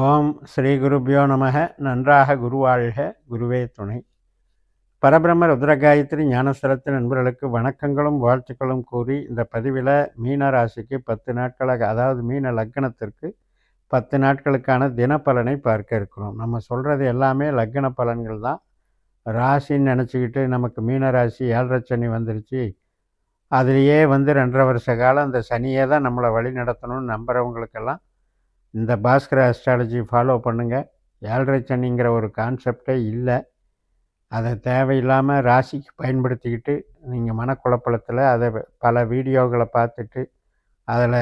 ஓம் ஸ்ரீ குருபியோ நமக. நன்றாக குருவாழ்க. குருவே துணை. பரபிரம்ம ருத்ரகாயத்ரி ஞானஸ்தலத்து நண்பர்களுக்கு வணக்கங்களும் வாழ்த்துக்களும் கூறி இந்த பதிவில் மீன ராசிக்கு பத்து நாட்களாக அதாவது மீன லக்னத்திற்கு பத்து நாட்களுக்கான தினப்பலனை பார்க்க இருக்கிறோம். நம்ம சொல்கிறது எல்லாமே லக்ன பலன்கள் தான். ராசின்னு நினச்சிக்கிட்டு நமக்கு மீன ராசி ஏழரை சனி வந்துருச்சு. அதுலேயே வந்து ரெண்டரை வருஷ காலம் அந்த சனியே தான் நம்மளை வழி நடத்தணும்னு நம்புகிறவங்களுக்கெல்லாம் இந்த பாஸ்கர அஸ்ட்ராலஜி ஃபாலோ பண்ணுங்கள் ஏழரை சனிங்கிற ஒரு கான்செப்டே இல்லை. அதை தேவையில்லாமல் ராசிக்கு பயன்படுத்திக்கிட்டு நீங்கள் மனக்குழப்பத்தில் அதை பல வீடியோக்களை பார்த்துட்டு அதில்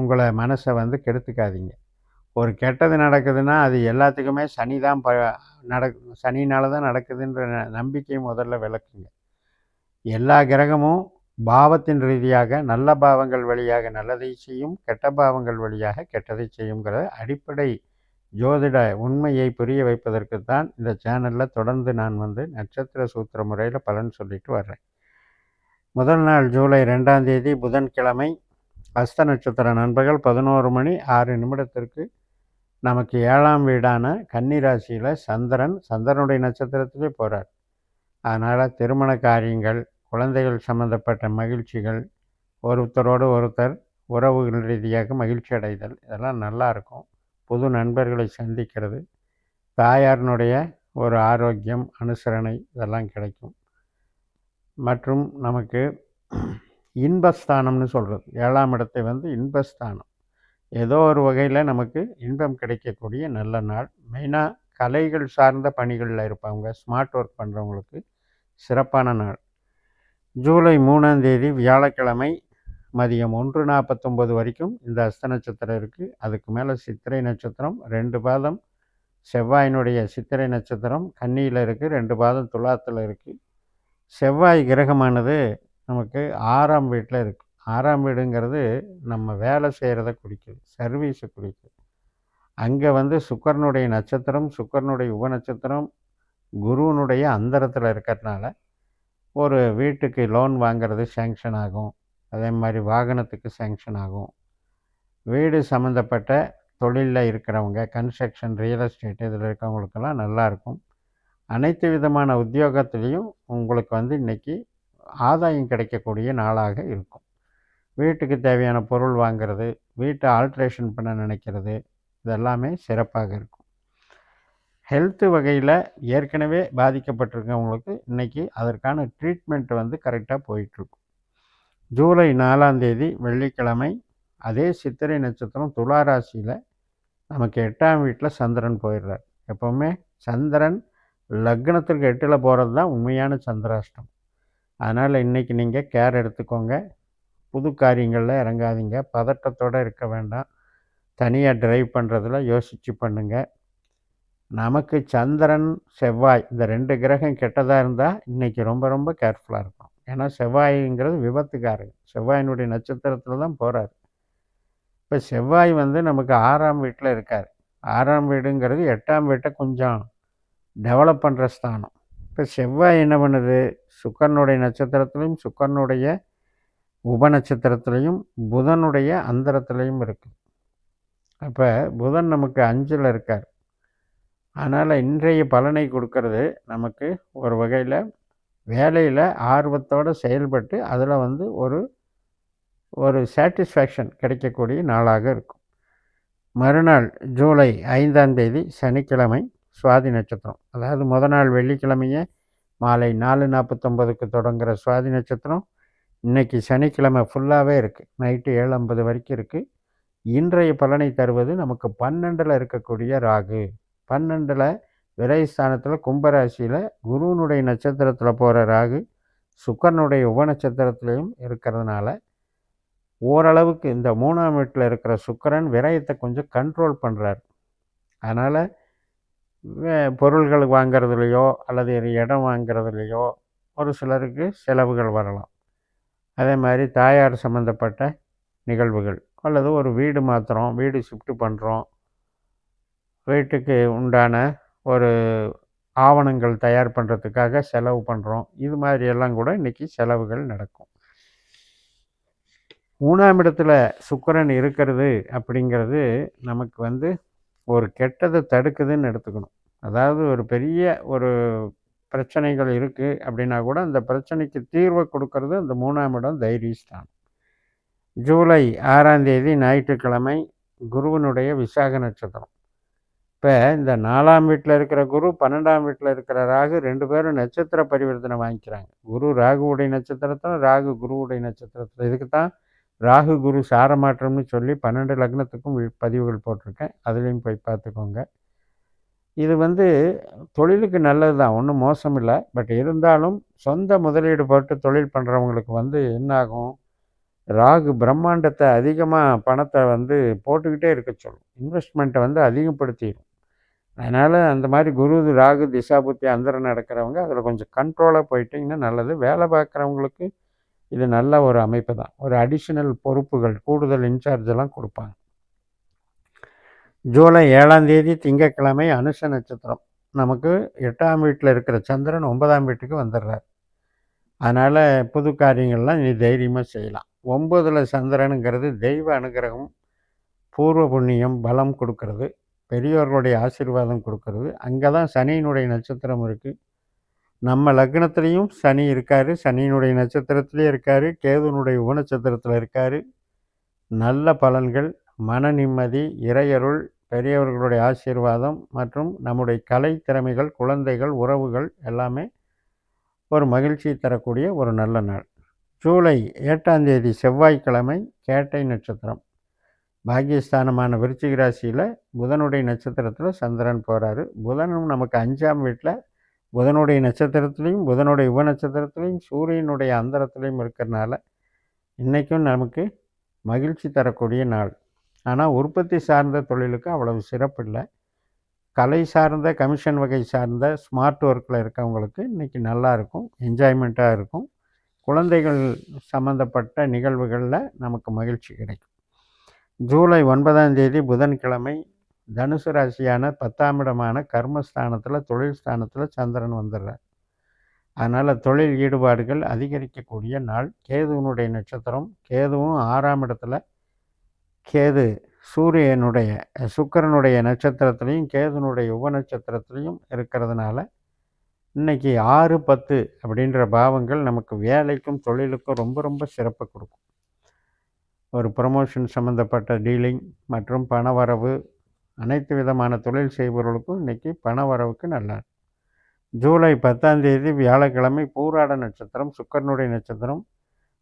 உங்களை மனசை வந்து கெடுத்துக்காதீங்க. ஒரு கெட்டது நடக்குதுன்னா அது எல்லாத்துக்குமே சனி தான் ப நடக் சனினால தான் நடக்குதுன்ற நம்பிக்கையும் முதல்ல விளக்குங்க. எல்லா கிரகமும் பாவத்தின் ரீதியாக நல்ல பாவங்கள் வழியாக நல்லதை செய்யும் கெட்ட பாவங்கள் வழியாக கெட்டதை செய்யுங்கிற அடிப்படை ஜோதிட உண்மையை புரிய வைப்பதற்கு தான் இந்த சேனலில் தொடர்ந்து நான் வந்து நட்சத்திர சூத்திர முறையில் பலன் சொல்லிட்டு வர்றேன். முதல் நாள் ஜூலை ரெண்டாம் தேதி புதன்கிழமை அஸ்த நட்சத்திர நண்பர்கள் பதினோரு மணி ஆறு நிமிடத்திற்கு நமக்கு ஏழாம் வீடான கன்னிராசியில் சந்திரன் சந்திரனுடைய நட்சத்திரத்திலே போகிறார் அதனால் திருமண காரியங்கள் குழந்தைகள் சம்மந்தப்பட்ட மகிழ்ச்சிகள் ஒருத்தரோடு ஒருத்தர் உறவுகள் ரீதியாக மகிழ்ச்சி அடைதல் இதெல்லாம் நல்லாயிருக்கும் புது நண்பர்களை சந்திக்கிறது தாயாரினுடைய ஒரு ஆரோக்கியம் அனுசரணை இதெல்லாம் கிடைக்கும். மற்றும் நமக்கு இன்பஸ்தானம்னு சொல்கிறது ஏழாம் இடத்தை வந்து இன்பஸ்தானம். ஏதோ ஒரு வகையில் நமக்கு இன்பம் கிடைக்கக்கூடிய நல்ல நாள். மெயினாக கலைகள் சார்ந்த பணிகளில் இருப்பவங்க ஸ்மார்ட் ஒர்க் பண்ணுறவங்களுக்கு சிறப்பான நாள். ஜூலை மூணாம் தேதி வியாழக்கிழமை மதியம் ஒன்று நாற்பத்தொம்பது வரைக்கும் இந்த அஸ்த நட்சத்திரம் இருக்குது அதுக்கு மேலே சித்திரை நட்சத்திரம் ரெண்டு பாதம் செவ்வாயினுடைய சித்திரை நட்சத்திரம் கன்னியில் இருக்குது ரெண்டு பாதம் துலாத்தில் இருக்குது செவ்வாய் கிரகமானது நமக்கு ஆறாம் வீட்டில் இருக்குது ஆறாம் வீடுங்கிறது நம்ம வேலை செய்கிறத குறிக்குது சர்வீஸை குறிக்குது. அங்கே வந்து சுக்கரனுடைய நட்சத்திரம் சுக்கரனுடைய உப நட்சத்திரம் குருவனுடைய அந்தரத்தில் இருக்கிறதுனால ஒரு வீட்டுக்கு லோன் வாங்கிறது சேங்ஷன் ஆகும். அதே மாதிரி வாகனத்துக்கு சேங்ஷன் ஆகும். வீடு சம்மந்தப்பட்ட தொழிலில் இருக்கிறவங்க கன்ஸ்ட்ரக்ஷன் ரியல் எஸ்டேட் இதில் இருக்கிறவங்களுக்கெல்லாம் நல்லாயிருக்கும் அனைத்து விதமான உத்தியோகத்துலேயும் உங்களுக்கு வந்து இன்றைக்கி ஆதாயம் கிடைக்கக்கூடிய நாளாக இருக்கும். வீட்டுக்கு தேவையான பொருள் வாங்கிறது வீட்டை ஆல்ட்ரேஷன் பண்ண நினைக்கிறது இதெல்லாமே சிறப்பாக இருக்கும். ஹெல்த்து வகையில் ஏற்கனவே பாதிக்கப்பட்டிருக்கவங்களுக்கு இன்றைக்கி அதற்கான ட்ரீட்மெண்ட் வந்து கரெக்டாக போயிட்டுருக்கும். ஜூலை நாலாம் தேதி வெள்ளிக்கிழமை அதே சித்திரை நட்சத்திரம் துலா ராசியில் நமக்கு எட்டாம் வீட்டில் சந்திரன் போயிடுறார். எப்போவுமே சந்திரன் லக்னத்திற்கு எட்டில் போகிறது தான் உண்மையான சந்திராஷ்டம். அதனால் இன்றைக்கி நீங்கள் கேர் எடுத்துக்கோங்க. புது காரியங்களில் இறங்காதீங்க. பதட்டத்தோடு இருக்க வேண்டாம். தனியாக ட்ரைவ் பண்ணுறதில் யோசித்து பண்ணுங்கள் நமக்கு சந்திரன் செவ்வாய் இந்த ரெண்டு கிரகம் கெட்டதாக இருந்தால் இன்றைக்கி ரொம்ப ரொம்ப கேர்ஃபுல்லாக இருக்கும் ஏன்னா செவ்வாய்ங்கிறது விபத்துக்காரங்க செவ்வாயினுடைய நட்சத்திரத்தில் தான் போகிறார் இப்போ செவ்வாய் வந்து நமக்கு ஆறாம் வீட்டில் இருக்கார். ஆறாம் வீடுங்கிறது எட்டாம் வீட்டை கொஞ்சம் டெவலப் பண்ணுற ஸ்தானம். இப்போ செவ்வாய் என்ன பண்ணுது? சுக்கரனுடைய நட்சத்திரத்துலேயும் சுக்கரனுடைய உப நட்சத்திரத்துலேயும் புதனுடைய அந்தரத்துலேயும் இருக்குது அப்போ புதன் நமக்கு அஞ்சில் இருக்கார். அதனால் இன்றைய பலனை கொடுக்கறது நமக்கு ஒரு வகையில் வேலையில் ஆர்வத்தோடு செயல்பட்டு அதில் வந்து ஒரு ஒரு சாட்டிஸ்ஃபேக்ஷன் கிடைக்கக்கூடிய நாளாக இருக்கும். மறுநாள் ஜூலை ஐந்தாம் தேதி சனிக்கிழமை சுவாதி நட்சத்திரம். அதாவது முத நாள் வெள்ளிக்கிழமையே மாலை நாலு நாற்பத்தொம்பதுக்கு தொடங்குகிற சுவாதி நட்சத்திரம். இன்றைக்கி சனிக்கிழமை ஃபுல்லாகவே இருக்குது நைட்டு ஏழு ஐம்பது வரைக்கும் இருக்குது இன்றைய பலனை தருவது நமக்கு பன்னெண்டில் இருக்கக்கூடிய ராகு. பன்னெண்டில் விரைஸ்தானத்தில் கும்பராசியில் குருவனுடைய நட்சத்திரத்தில் போகிற ராகு சுக்கரனுடைய உபநட்சத்திரத்துலேயும் இருக்கிறதுனால ஓரளவுக்கு இந்த மூணாம் வீட்டில் இருக்கிற சுக்கரன் விரயத்தை கொஞ்சம் கண்ட்ரோல் பண்ணுறார் அதனால் பொருள்கள் வாங்கிறதுலையோ அல்லது இடம் வாங்கிறதுலையோ ஒரு சிலருக்கு செலவுகள் வரலாம். அதே மாதிரி தாயார் சம்மந்தப்பட்ட நிகழ்வுகள் அல்லது ஒரு வீடு மாற்றுறோம் வீடு ஷிஃப்ட்டு பண்ணுறோம் வீட்டுக்கு உண்டான ஒரு ஆவணங்கள் தயார் பண்ணுறதுக்காக செலவு பண்ணுறோம் இது மாதிரியெல்லாம் கூட இன்றைக்கி செலவுகள் நடக்கும். மூணாம் இடத்துல சுக்கரன் இருக்கிறது அப்படிங்கிறது நமக்கு வந்து ஒரு கெட்டதை தடுக்குதுன்னு எடுத்துக்கணும். அதாவது ஒரு பெரிய ஒரு பிரச்சனைகள் இருக்குது அப்படின்னா கூட அந்த பிரச்சனைக்கு தீர்வை கொடுக்கறது அந்த மூணாம் இடம் தைரியஸ்தானம். ஜூலை ஆறாம் தேதி ஞாயிற்றுக்கிழமை குருவனுடைய விசாக நட்சத்திரம். இப்போ இந்த நாலாம் வீட்டில் இருக்கிற குரு பன்னெண்டாம் வீட்டில் இருக்கிற ராகு ரெண்டு பேரும் நட்சத்திர பரிவர்த்தனை வாங்கிக்கிறாங்க. குரு ராகுவுடைய நட்சத்திரத்தில் ராகு குருவுடைய நட்சத்திரத்தில். இதுக்கு தான் ராகு குரு சாரமாற்றம்னு சொல்லி பன்னெண்டு லக்னத்துக்கும் பதிவுகள் போட்டிருக்கேன். அதுலேயும் போய் பார்த்துக்கோங்க. இது வந்து தொழிலுக்கு நல்லது தான். ஒன்றும் மோசம் இல்லை. பட் இருந்தாலும் சொந்த முதலீடு போட்டு தொழில் பண்ணுறவங்களுக்கு வந்து என்னாகும் ராகு பிரம்மாண்டத்தை அதிகமாக பணத்தை வந்து போட்டுக்கிட்டே இருக்க சொல்லும். இன்வெஸ்ட்மெண்ட்டை வந்து அதிகப்படுத்திடும் அதனால் அந்த மாதிரி குரு ராகு திசாபுத்தி அந்தரம் நடக்கிறவங்க அதில் கொஞ்சம் கண்ட்ரோலாக போயிட்டிங்கன்னா நல்லது. வேலை பார்க்குறவங்களுக்கு இது நல்ல ஒரு அமைப்பு தான். ஒரு அடிஷ்னல் பொறுப்புகள் கூடுதல் இன்சார்ஜ் எல்லாம் கொடுப்பாங்க. ஜூலை ஏழாம் தேதி திங்கட்கிழமை அனுஷ நட்சத்திரம். நமக்கு எட்டாம் வீட்டில் இருக்கிற சந்திரன் ஒன்பதாம் வீட்டுக்கு வந்துடுறார் அதனால் புது காரியங்கள்லாம் நீ தைரியமாக செய்யலாம். ஒம்பதில் சந்திரனுங்கிறது தெய்வ அனுகிரகம் பூர்வ புண்ணியம் பலம் கொடுக்கறது. பெரியோர்களுடைய ஆசீர்வாதம் கொடுக்கறது. அங்கே தான் சனியினுடைய நட்சத்திரம் இருக்குது நம்ம லக்னத்துலேயும் சனி இருக்கார். சனியினுடைய நட்சத்திரத்துலேயும் இருக்கார். கேதுனுடைய உபநட்சத்திரத்தில் இருக்கார். நல்ல பலன்கள் மன நிம்மதி இறையருள் பெரியவர்களுடைய ஆசீர்வாதம் மற்றும் நம்முடைய கலை திறமைகள் குழந்தைகள் உறவுகள் எல்லாமே ஒரு மகிழ்ச்சி தரக்கூடிய ஒரு நல்ல நாள். ஜூலை எட்டாம் தேதி செவ்வாய்க்கிழமை கேட்டை நட்சத்திரம். பாக்கியஸ்தானமான விருச்சிக ராசியில் புதனுடைய நட்சத்திரத்தில் சந்திரன் போகிறாரு புதனும் நமக்கு அஞ்சாம் வீட்டில் புதனுடைய நட்சத்திரத்துலேயும் புதனுடைய உப நட்சத்திரத்துலேயும் சூரியனுடைய அந்தரத்துலேயும் இருக்கிறனால இன்றைக்கும் நமக்கு மகிழ்ச்சி தரக்கூடிய நாள். ஆனால் உற்பத்தி சார்ந்த தொழிலுக்கு அவ்வளவு சிறப்பு இல்லை. கலை சார்ந்த கமிஷன் வகை சார்ந்த ஸ்மார்ட் ஒர்க்கில் இருக்கவங்களுக்கு இன்றைக்கி நல்லாயிருக்கும் என்ஜாய்மெண்ட்டாக இருக்கும். குழந்தைகள் சம்மந்தப்பட்ட நிகழ்வுகளில் நமக்கு மகிழ்ச்சி கிடைக்கும். ஜூலை ஒன்பதாம் தேதி புதன்கிழமை தனுசு ராசியான பத்தாம் இடமான கர்மஸ்தானத்தில் தொழில் ஸ்தானத்தில் சந்திரன் வந்துடுறார். அதனால் தொழில் ஈடுபாடுகள் அதிகரிக்கக்கூடிய நாள். கேதுவனுடைய நட்சத்திரம் கேதுவும் ஆறாம் இடத்துல கேது சூரியனுடைய சுக்கரனுடைய நட்சத்திரத்துலேயும் கேதுனுடைய உப நட்சத்திரத்துலேயும் இருக்கிறதுனால இன்றைக்கி ஆறு பத்து அப்படின்ற பாவங்கள் நமக்கு வேலைக்கும் தொழிலுக்கும் ரொம்ப ரொம்ப சிறப்பு கொடுக்கும். ஒரு ப்ரமோஷன் சம்மந்தப்பட்ட டீலிங் மற்றும் பணவரவு அனைத்து விதமான தொழில் செய்பவர்களுக்கும் இன்றைக்கி பண வரவுக்கு நல்லா ஜூலை பத்தாம் தேதி வியாழக்கிழமை பூராட நட்சத்திரம் சுக்கரனுடைய நட்சத்திரம்.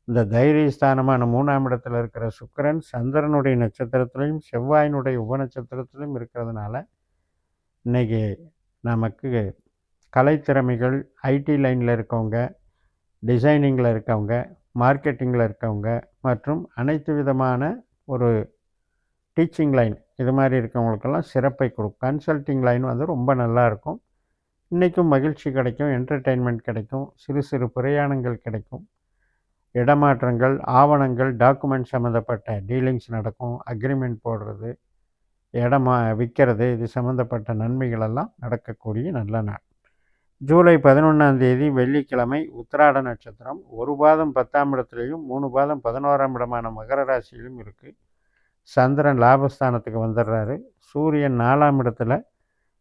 இந்த தைரிய ஸ்தானமான மூணாம் இடத்துல இருக்கிற சுக்கரன் சந்திரனுடைய நட்சத்திரத்திலையும் செவ்வாயினுடைய உப நட்சத்திரத்திலையும் இருக்கிறதுனால இன்றைக்கி நமக்கு கலைத்திறமைகள் ஐடி லைனில் இருக்கவங்க டிசைனிங்கில் இருக்கவங்க மார்க்கெட்டிங்கில் இருக்கவங்க மற்றும் அனைத்து விதமான ஒரு டீச்சிங் லைன் இது மாதிரி இருக்கவங்களுக்கெல்லாம் சிறப்பை கொடுக்கும் கன்சல்ட்டிங் லைன் வந்து ரொம்ப நல்லாயிருக்கும் இன்றைக்கும் மகிழ்ச்சி கிடைக்கும் என்டர்டெயின்மெண்ட் கிடைக்கும் சிறு சிறு பிரயாணங்கள் கிடைக்கும். இடமாற்றங்கள் ஆவணங்கள் டாக்குமெண்ட் சம்மந்தப்பட்ட டீலிங்ஸ் நடக்கும் அக்ரிமெண்ட் போடுறது இடமா விற்கிறது இது சம்மந்தப்பட்ட நன்மைகளெல்லாம் நடக்கக்கூடிய நல்ல நாள். ஜூலை பதினொன்றாம் தேதி வெள்ளிக்கிழமை உத்திராட நட்சத்திரம். ஒரு பாதம் பத்தாம் இடத்துலையும் மூணு பாதம் பதினோராம் இடமான மகர ராசியிலும் இருக்குது சந்திரன் லாபஸ்தானத்துக்கு வந்துடுறாரு. சூரியன் நாலாம் இடத்துல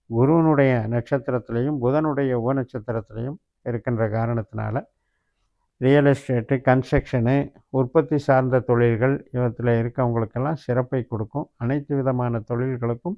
குருவனுடைய நட்சத்திரத்திலையும் புதனுடைய உப நட்சத்திரத்திலையும் இருக்கின்ற காரணத்தினால ரியல் எஸ்டேட்டு கன்ஸ்ட்ரக்ஷனு உற்பத்தி சார்ந்த தொழில்கள் இவற்றில் இருக்கவங்களுக்கெல்லாம் சிறப்பை கொடுக்கும். அனைத்து விதமான தொழில்களுக்கும்